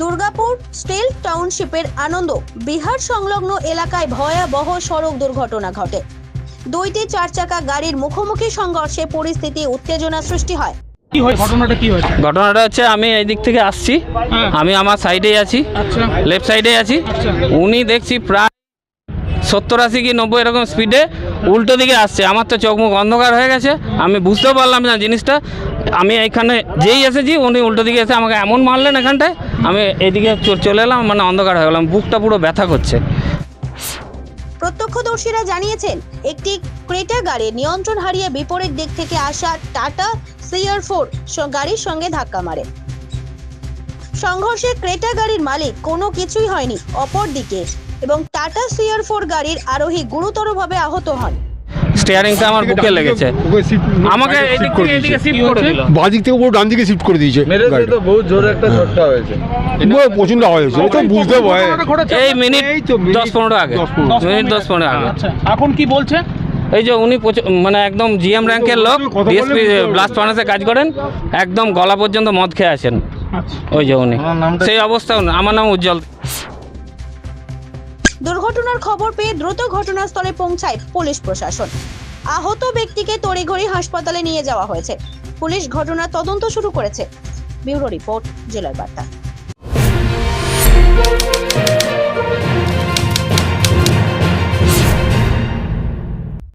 Durgapur steel টাউনশিপের আনন্দ। বিহার সংলগ্ন এলাকায় ভয়াবহ সড়ক দুর্ঘটনা ঘটে। দুইটি চার চাকা গাড়ির মুখোমুখি সংঘর্ষে পরিস্থিতি উত্তেজনা সৃষ্টি হয়। কি হয় ঘটনাটা কি হয়েছে? ঘটনাটা হচ্ছে আমি এই দিক থেকে আসছি। হ্যাঁ। আমি আমার সাইডেই আছি। আচ্ছা। লেফট সাইডে আছি। আচ্ছা। উনি দেখছি প্রায় সত্তর আশি কি নব্বই এরকম স্পিডে উল্টো দিকে আসছে। আমার তো চোখ মুখ অন্ধকার হয়ে গেছে। আমি বুঝতেও পারলাম না জিনিসটা। আমি এখানে যেই এসেছি উনি উল্টো দিকে এসে আমাকে এমন মারলেন এখানটায়। আমি এদিকে চলে এলাম মানে অন্ধকার হয়ে গেলাম, বুকটা পুরো ব্যথা করছে। প্রত্যক্ষদর্শীরা জানিয়েছেন, একটি ক্রেটা গাড়ি নিয়ন্ত্রণ হারিয়ে বিপরীত দিক থেকে আসা টাটা সিআর ফোর গাড়ির সঙ্গে ধাক্কা মারে। সংঘর্ষে ক্রেটা গাড়ির মালিক কোনো কিছুই হয়নি অপরদিকে, এবং টাটা সিআর ফোর গাড়ির আরোহী গুরুতরভাবে আহত হন। স্টিয়ারিংটা আমার বুকে লেগেছে। আমাকে থেকে এদিকে শিফট করে দিল। বাঁ থেকে পুরো ডান দিকে শিফট করে দিয়েছে। মেরেছে তো বহুত জোরে একটা ঝটকা হয়েছে। প্রচণ্ড হয়েছে। এই তো বুঝতে এই মিনিট দশ পনেরো আগে। মিনিট দশ পনেরো আগে। আচ্ছা এখন কি বলছে? এই যে উনি মানে একদম জিএম র্যাঙ্কের লোক ডিএসপি ব্লাস্ট ফার্নাসে কাজ করেন একদম গলা পর্যন্ত মদ খেয়ে আছেন আচ্ছা। ওই যে উনি। সেই অবস্থা আমার নাম উজ্জ্বল দুর্ঘটনার খবর পেয়ে দ্রুত ঘটনাস্থলে পৌঁছায় পুলিশ প্রশাসন। আহত ব্যক্তিকে তড়িঘড়ি হাসপাতালে নিয়ে যাওয়া হয়েছে। পুলিশ ঘটনার তদন্ত শুরু করেছে। ব্যুরো রিপোর্ট জেলার বার্তা।